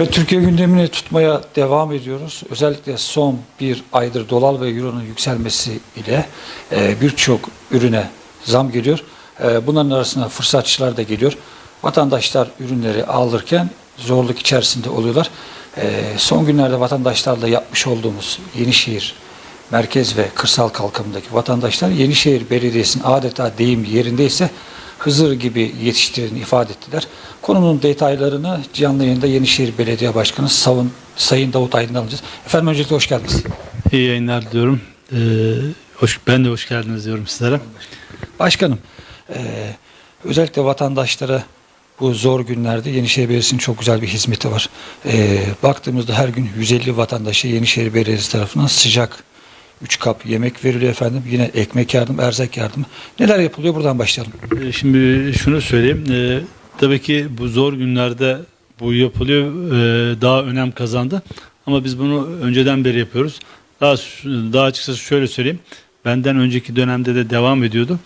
Evet, Türkiye gündemini tutmaya devam ediyoruz. Özellikle son bir aydır dolar ve euronun yükselmesi ile e, birçok ürüne zam geliyor. E, bunların arasında fırsatçılar da geliyor. Vatandaşlar ürünleri alırken zorluk içerisinde oluyorlar. E, son günlerde vatandaşlarla yapmış olduğumuz Yenişehir merkez ve kırsal kalkınımdaki vatandaşlar Yenişehir Belediyesi'nin adeta deyim yerindeyse Hızır gibi yetiştirdiğini ifade ettiler. Konunun detaylarını canlı yayında Yenişehir Belediye Başkanı Savun, Sayın Davut Aydın'dan alacağız. Efendim öncelikle hoş geldiniz. İyi yayınlar diliyorum. Ee, hoş, ben de hoş geldiniz diyorum sizlere. Başkanım, eee, özellikle vatandaşlara bu zor günlerde Yenişehir Belediyesi'nin çok güzel bir hizmeti var. Eee, baktığımızda her gün 150 vatandaşa Yenişehir Belediyesi tarafından sıcak 3 kap yemek veriliyor efendim. Yine ekmek yardım, erzak yardımı. Neler yapılıyor? Buradan başlayalım. Ee, şimdi şunu söyleyeyim. Ee, tabii ki bu zor günlerde bu yapılıyor. ee, daha önem kazandı. Ama biz bunu önceden beri yapıyoruz. Daha daha açıkçası şöyle söyleyeyim. Benden önceki dönemde de devam ediyordu.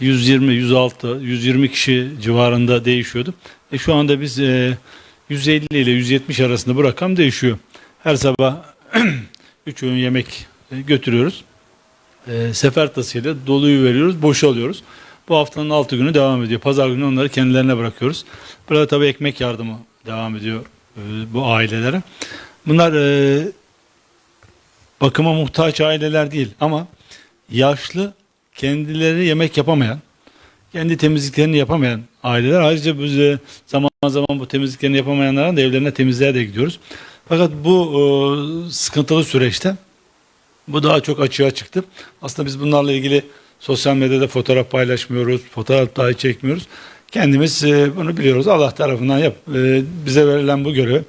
120, 106, 120 kişi civarında değişiyordu. E şu anda biz ee, 150 ile 170 arasında bu rakam değişiyor. Her sabah 3 öğün yemek e, götürüyoruz. E, sefer tasıyla doluyu veriyoruz, boşalıyoruz. Bu haftanın 6 günü devam ediyor. Pazar günü onları kendilerine bırakıyoruz. Burada tabii ekmek yardımı devam ediyor e, bu ailelere. Bunlar e, bakıma muhtaç aileler değil ama yaşlı kendileri yemek yapamayan, kendi temizliklerini yapamayan aileler. Ayrıca biz e, zaman zaman bu temizliklerini yapamayanların da evlerine temizliğe de gidiyoruz. Fakat bu e, sıkıntılı süreçte bu daha çok açığa çıktı. Aslında biz bunlarla ilgili sosyal medyada fotoğraf paylaşmıyoruz, fotoğraf dahi çekmiyoruz. Kendimiz e, bunu biliyoruz. Allah tarafından yap, e, bize verilen bu görevi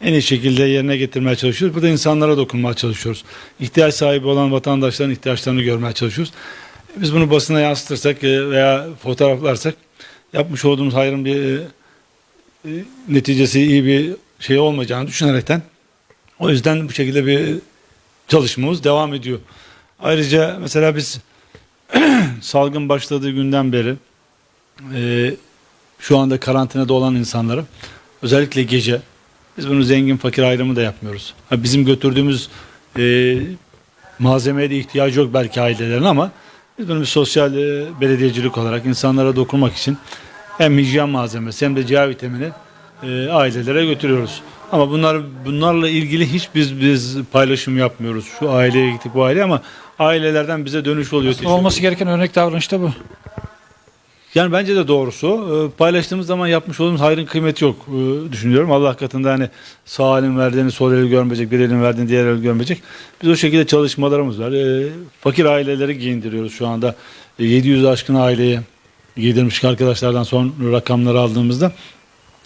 en iyi şekilde yerine getirmeye çalışıyoruz. Burada insanlara dokunmaya çalışıyoruz. İhtiyaç sahibi olan vatandaşların ihtiyaçlarını görmeye çalışıyoruz. Biz bunu basına yansıtırsak e, veya fotoğraflarsak yapmış olduğumuz hayrın bir neticesi iyi bir şey olmayacağını düşünerekten o yüzden bu şekilde bir çalışmamız devam ediyor. Ayrıca mesela biz salgın başladığı günden beri e, şu anda karantinada olan insanları özellikle gece biz bunu zengin fakir ayrımı da yapmıyoruz. Ha, bizim götürdüğümüz e, malzemeye de ihtiyacı yok belki ailelerin ama biz bunu bir sosyal e, belediyecilik olarak insanlara dokunmak için hem hijyen malzemesi hem de C vitamini e, ailelere götürüyoruz. Ama bunlar bunlarla ilgili hiç biz biz paylaşım yapmıyoruz. Şu aileye gittik bu aileye ama ailelerden bize dönüş oluyor. Teşekkür Olması gereken örnek davranış da bu. yani bence de doğrusu e, paylaştığımız zaman yapmış olduğumuz hayrın kıymeti yok e, düşünüyorum. Allah katında hani sağ elin verdiğini sol eli görmeyecek, bir elin verdiğini diğer el görmeyecek. Biz o şekilde çalışmalarımız var. E, Fakir aileleri giyindiriyoruz şu anda. E, 700 aşkın aileye giydirmiş arkadaşlardan son rakamları aldığımızda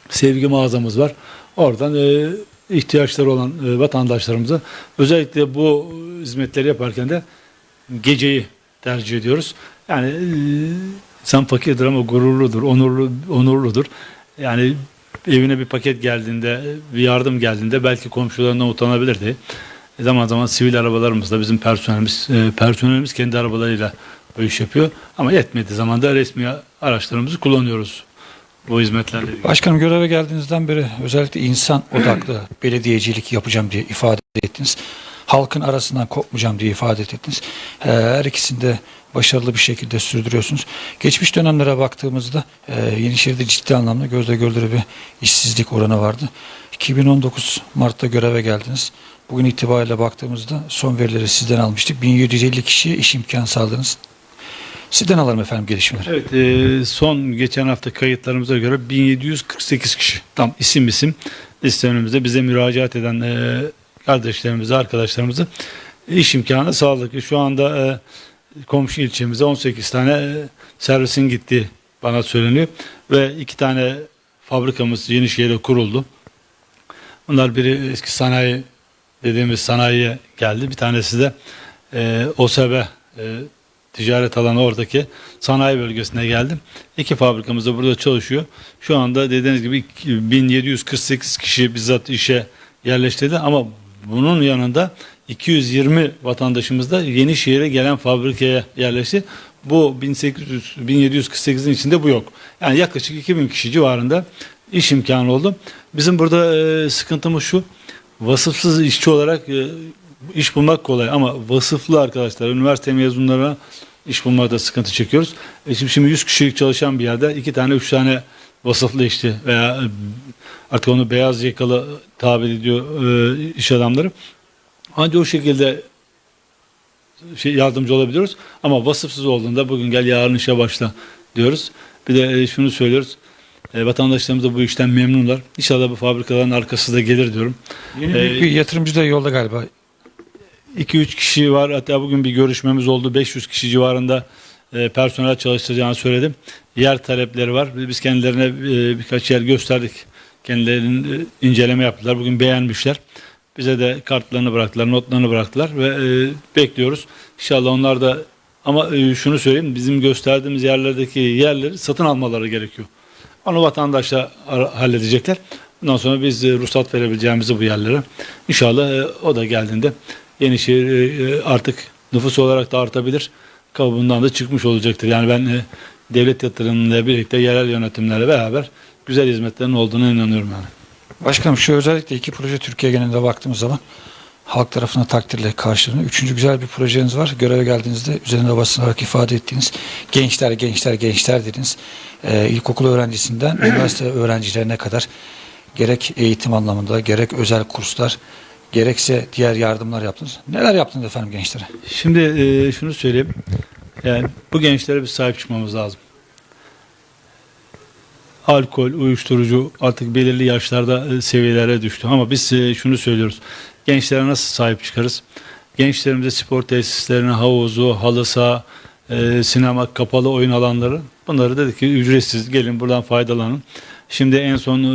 sevgi mağazamız var. Oradan e, ihtiyaçları olan e, vatandaşlarımıza özellikle bu hizmetleri yaparken de geceyi tercih ediyoruz. Yani e, insan fakirdir ama gururludur, onurlu, onurludur. Yani evine bir paket geldiğinde, bir yardım geldiğinde belki komşularından utanabilirdi. E, zaman zaman sivil arabalarımızla bizim personelimiz, e, personelimiz kendi arabalarıyla bu iş yapıyor. Ama yetmediği zaman da resmi araçlarımızı kullanıyoruz bu hizmetlerle ilgili. Başkanım göreve geldiğinizden beri özellikle insan odaklı belediyecilik yapacağım diye ifade ettiniz. Halkın arasından kopmayacağım diye ifade ettiniz. Ee, Her ikisini de başarılı bir şekilde sürdürüyorsunuz. Geçmiş dönemlere baktığımızda e, Yenişehir'de ciddi anlamda gözle görülür bir işsizlik oranı vardı. 2019 Mart'ta göreve geldiniz. Bugün itibariyle baktığımızda son verileri sizden almıştık. 1750 kişiye iş imkanı sağladınız. Sizden alalım efendim gelişmeleri. Evet, e, son geçen hafta kayıtlarımıza göre 1748 kişi tam isim isim listemizde bize müracaat eden e, kardeşlerimize, arkadaşlarımıza iş imkanı sağladık. Şu anda e, komşu ilçemize 18 tane e, servisin gittiği bana söyleniyor ve iki tane fabrikamız Yenişehir'de kuruldu. Bunlar biri eski sanayi dediğimiz sanayiye geldi. Bir tanesi de e, OSB e, ticaret alanı oradaki sanayi bölgesine geldim. İki fabrikamız da burada çalışıyor. Şu anda dediğiniz gibi 1748 kişi bizzat işe yerleştirdi ama bunun yanında 220 vatandaşımız da Yenişehir'e gelen fabrikaya yerleşti. Bu 1800 1748'in içinde bu yok. Yani yaklaşık 2000 kişi civarında iş imkanı oldu. Bizim burada sıkıntımız şu. Vasıfsız işçi olarak iş bulmak kolay ama vasıflı arkadaşlar, üniversite mezunlarına iş bulmakta sıkıntı çekiyoruz. E şimdi, şimdi 100 kişilik çalışan bir yerde iki tane, üç tane vasıflı işçi veya e, artık onu beyaz yakalı tabir ediyor e, iş adamları. Ancak o şekilde şey yardımcı olabiliyoruz. Ama vasıfsız olduğunda bugün gel yarın işe başla diyoruz. Bir de e, şunu söylüyoruz. E, vatandaşlarımız da bu işten memnunlar. İnşallah bu fabrikaların arkası da gelir diyorum. Yeni Ee, büyük bir yatırımcı da yolda galiba. 2-3 kişi var. Hatta bugün bir görüşmemiz oldu. 500 kişi civarında e, personel çalıştıracağını söyledim. Yer talepleri var. Biz kendilerine e, birkaç yer gösterdik. Kendilerinin e, inceleme yaptılar. Bugün beğenmişler. Bize de kartlarını bıraktılar, notlarını bıraktılar ve e, bekliyoruz. İnşallah onlar da ama e, şunu söyleyeyim bizim gösterdiğimiz yerlerdeki yerleri satın almaları gerekiyor. Onu vatandaşla halledecekler. Bundan sonra biz e, ruhsat verebileceğimizi bu yerlere. İnşallah e, o da geldiğinde Yenişehir e, e, artık nüfus olarak da artabilir. Kabuğundan da çıkmış olacaktır. Yani ben e, devlet yatırımıyla birlikte yerel yönetimlerle beraber güzel hizmetlerin olduğuna inanıyorum yani. Başkanım şu özellikle iki proje Türkiye genelinde baktığımız zaman halk tarafından takdirle karşılanıyor. Üçüncü güzel bir projeniz var. Göreve geldiğinizde üzerinde basınarak ifade ettiğiniz gençler, gençler, gençler dediniz. Ee, ilkokul öğrencisinden üniversite öğrencilerine kadar gerek eğitim anlamında gerek özel kurslar gerekse diğer yardımlar yaptınız. Neler yaptınız efendim gençlere? Şimdi e, şunu söyleyeyim. Yani bu gençlere bir sahip çıkmamız lazım. Alkol, uyuşturucu artık belirli yaşlarda e, seviyelere düştü. Ama biz e, şunu söylüyoruz. Gençlere nasıl sahip çıkarız? Gençlerimize spor tesislerine, havuzu, halı saha, e, sinema, kapalı oyun alanları bunları dedik ki ücretsiz gelin buradan faydalanın. Şimdi en son e,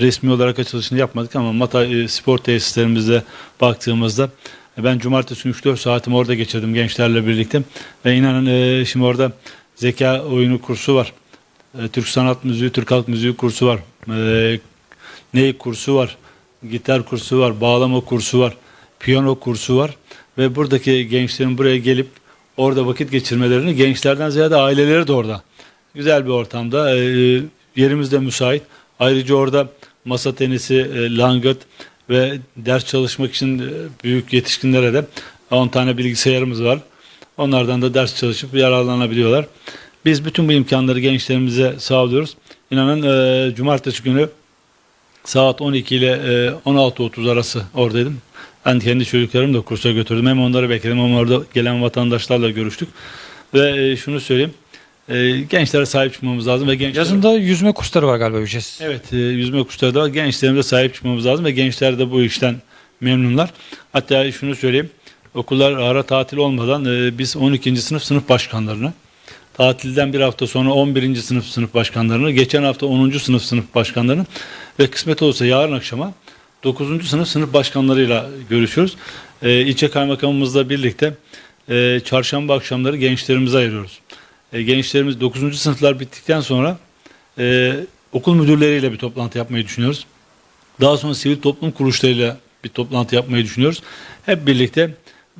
resmi olarak açılışını yapmadık ama Mata e, spor tesislerimizde baktığımızda e, ben cumartesi 3-4 saatimi orada geçirdim gençlerle birlikte. Ve inanın şimdi orada zeka oyunu kursu var. Türk sanat müziği, Türk halk müziği kursu var. Ney kursu var. Gitar kursu var. Bağlama kursu var. Piyano kursu var. Ve buradaki gençlerin buraya gelip orada vakit geçirmelerini gençlerden ziyade aileleri de orada. Güzel bir ortamda. Yerimiz de müsait. Ayrıca orada masa tenisi, e, langırt ve ders çalışmak için e, büyük yetişkinlere de 10 tane bilgisayarımız var. Onlardan da ders çalışıp yararlanabiliyorlar. Biz bütün bu imkanları gençlerimize sağlıyoruz. İnanın e, cumartesi günü saat 12 ile e, 16.30 arası oradaydım. Ben kendi çocuklarımı da kursa götürdüm. Hem onları bekledim hem orada gelen vatandaşlarla görüştük. Ve e, şunu söyleyeyim. E, gençlere sahip çıkmamız lazım ve gençlere... Yazında yüzme kursları var galiba ücretsiz. Evet, e, yüzme kursları da var. Gençlerimize sahip çıkmamız lazım ve gençler de bu işten memnunlar. Hatta şunu söyleyeyim. Okullar ara tatil olmadan e, biz 12. sınıf sınıf başkanlarını, tatilden bir hafta sonra 11. sınıf sınıf başkanlarını, geçen hafta 10. sınıf sınıf başkanlarını ve kısmet olursa yarın akşama 9. sınıf sınıf başkanlarıyla görüşüyoruz. E, ilçe kaymakamımızla birlikte e, çarşamba akşamları gençlerimize ayırıyoruz. E, gençlerimiz 9. sınıflar bittikten sonra e, okul müdürleriyle bir toplantı yapmayı düşünüyoruz. Daha sonra sivil toplum kuruluşlarıyla bir toplantı yapmayı düşünüyoruz. Hep birlikte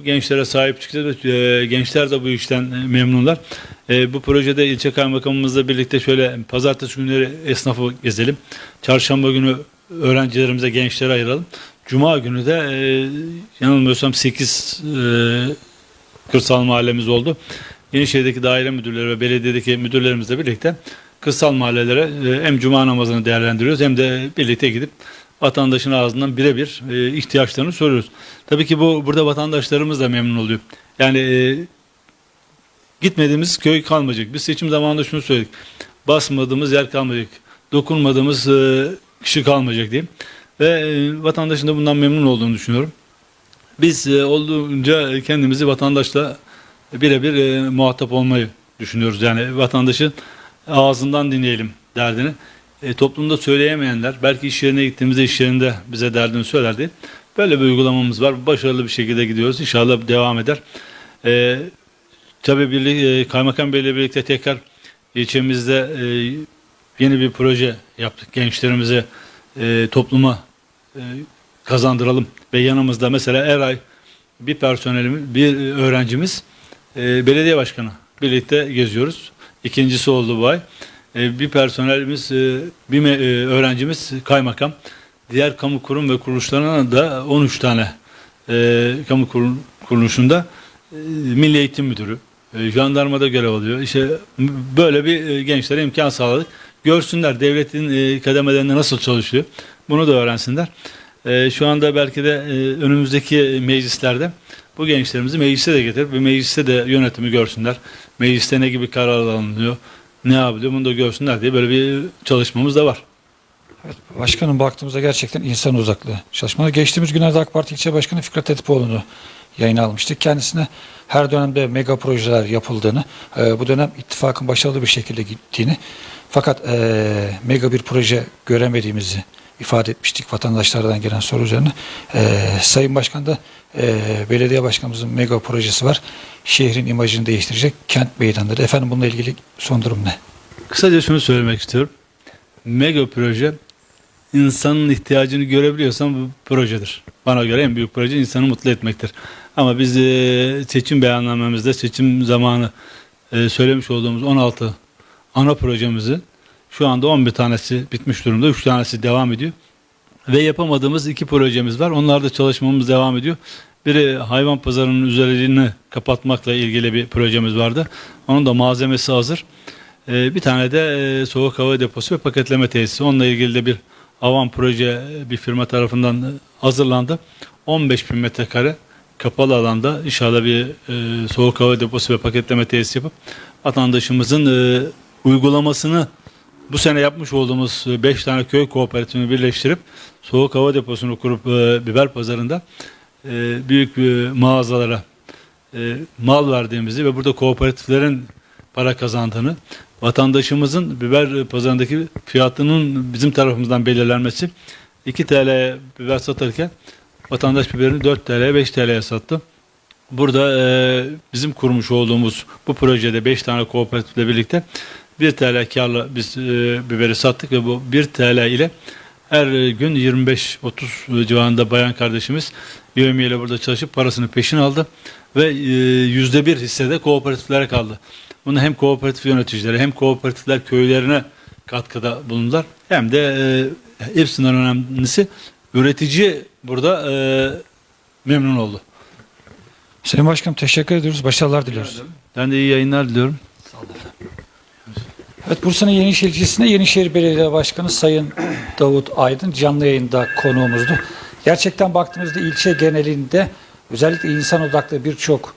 gençlere sahip çıkacağız. e, gençler de bu işten e, memnunlar. E, bu projede ilçe kaymakamımızla birlikte şöyle pazartesi günleri esnafı gezelim. Çarşamba günü öğrencilerimize, gençlere ayıralım. Cuma günü de e, yanılmıyorsam 8 e, kırsal mahallemiz oldu. Yenişehir'deki daire müdürleri ve belediyedeki müdürlerimizle birlikte kırsal mahallelere e, hem cuma namazını değerlendiriyoruz hem de birlikte gidip vatandaşın ağzından birebir e, ihtiyaçlarını soruyoruz. Tabii ki bu burada vatandaşlarımız da memnun oluyor. Yani e, gitmediğimiz köy kalmayacak. Biz seçim zamanında şunu söyledik. Basmadığımız yer kalmayacak. Dokunmadığımız kişi kalmayacak diye. Ve vatandaşın da bundan memnun olduğunu düşünüyorum. Biz olduğunca kendimizi vatandaşla birebir e, muhatap olmayı düşünüyoruz. Yani vatandaşın ağzından dinleyelim derdini. E, toplumda söyleyemeyenler belki iş yerine gittiğimizde iş yerinde bize derdini söylerdi. Böyle bir uygulamamız var. Başarılı bir şekilde gidiyoruz. İnşallah devam eder. E, tabii birlik, e, Kaymakam Bey ile birlikte tekrar ilçemizde e, yeni bir proje yaptık. Gençlerimize e, topluma e, kazandıralım. Ve yanımızda mesela her ay bir personelimiz, bir öğrencimiz e, belediye başkanı birlikte geziyoruz. İkincisi oldu bu ay. E, bir personelimiz, e, bir me- e, öğrencimiz kaymakam. Diğer kamu kurum ve kuruluşlarına da 13 tane e, kamu kurum, kuruluşunda e, Milli Eğitim Müdürü, e, jandarmada görev alıyor. İşte böyle bir e, gençlere imkan sağladık. Görsünler devletin e, kademelerinde nasıl çalışıyor. Bunu da öğrensinler. E, şu anda belki de e, önümüzdeki meclislerde bu gençlerimizi meclise de getirip ve mecliste de yönetimi görsünler. Mecliste ne gibi kararlar alınıyor, ne yapılıyor bunu da görsünler diye böyle bir çalışmamız da var. Evet, başkanım baktığımızda gerçekten insan odaklı çalışmalar. Geçtiğimiz günlerde AK Parti ilçe başkanı Fikret Etipoğlu'nu yayına almıştık. Kendisine her dönemde mega projeler yapıldığını, e, bu dönem ittifakın başarılı bir şekilde gittiğini fakat e, mega bir proje göremediğimizi ifade etmiştik vatandaşlardan gelen soru üzerine. E, Sayın Başkan da e, belediye başkanımızın mega projesi var. Şehrin imajını değiştirecek kent meydanları. Efendim bununla ilgili son durum ne? Kısaca şunu söylemek istiyorum. Mega proje insanın ihtiyacını görebiliyorsan bu projedir. Bana göre en büyük proje insanı mutlu etmektir. Ama biz e, seçim beyannamemizde seçim zamanı e, söylemiş olduğumuz 16 ana projemizi şu anda 11 tanesi bitmiş durumda. 3 tanesi devam ediyor. Ve yapamadığımız iki projemiz var. Onlarda çalışmamız devam ediyor. Biri hayvan pazarının üzerini kapatmakla ilgili bir projemiz vardı. Onun da malzemesi hazır. Ee, bir tane de e, soğuk hava deposu ve paketleme tesisi. Onunla ilgili de bir avan proje e, bir firma tarafından e, hazırlandı. 15 bin metrekare kapalı alanda inşallah bir e, soğuk hava deposu ve paketleme tesisi yapıp vatandaşımızın e, uygulamasını bu sene yapmış olduğumuz 5 tane köy kooperatifini birleştirip soğuk hava deposunu kurup e, biber pazarında e, büyük e, mağazalara e, mal verdiğimizi ve burada kooperatiflerin para kazandığını, vatandaşımızın biber pazarındaki fiyatının bizim tarafımızdan belirlenmesi 2 TL biber satırken vatandaş biberini 4 TL 5 TL'ye sattı. Burada e, bizim kurmuş olduğumuz bu projede 5 tane kooperatifle birlikte 1 TL karla biz e, biberi sattık ve bu 1 TL ile her gün 25-30 civarında bayan kardeşimiz yevmiyeyle burada çalışıp parasını peşin aldı ve e, yüzde bir hissede kooperatiflere kaldı. Bunu hem kooperatif yöneticileri hem kooperatifler köylerine katkıda bulundular. Hem de e, hepsinden önemlisi üretici burada e, memnun oldu. Sayın Başkanım teşekkür ediyoruz. Başarılar diliyoruz. Ben de iyi yayınlar diliyorum. Evet Bursa'nın Yenişehir ilçesinde Yenişehir Belediye Başkanı Sayın Davut Aydın canlı yayında konuğumuzdu. Gerçekten baktığımızda ilçe genelinde özellikle insan odaklı birçok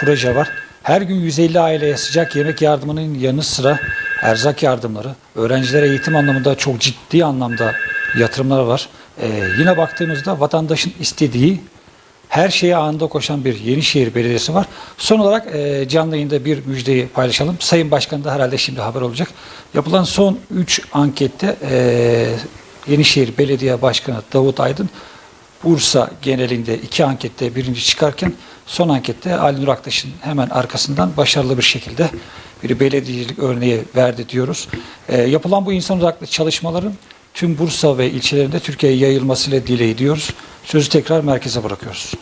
proje var. Her gün 150 aileye sıcak yemek yardımının yanı sıra erzak yardımları, öğrencilere eğitim anlamında çok ciddi anlamda yatırımlar var. Ee, yine baktığımızda vatandaşın istediği her şeye anında koşan bir Yenişehir Belediyesi var. Son olarak e, canlı yayında bir müjdeyi paylaşalım. Sayın Başkan da herhalde şimdi haber olacak. Yapılan son 3 ankette e, Yenişehir Belediye Başkanı Davut Aydın Bursa genelinde iki ankette birinci çıkarken son ankette Ali Nur Aktaş'ın hemen arkasından başarılı bir şekilde bir belediyecilik örneği verdi diyoruz. E, yapılan bu insan odaklı çalışmaların tüm Bursa ve ilçelerinde Türkiye'ye yayılmasıyla dileği diyoruz. Sözü tekrar merkeze bırakıyoruz.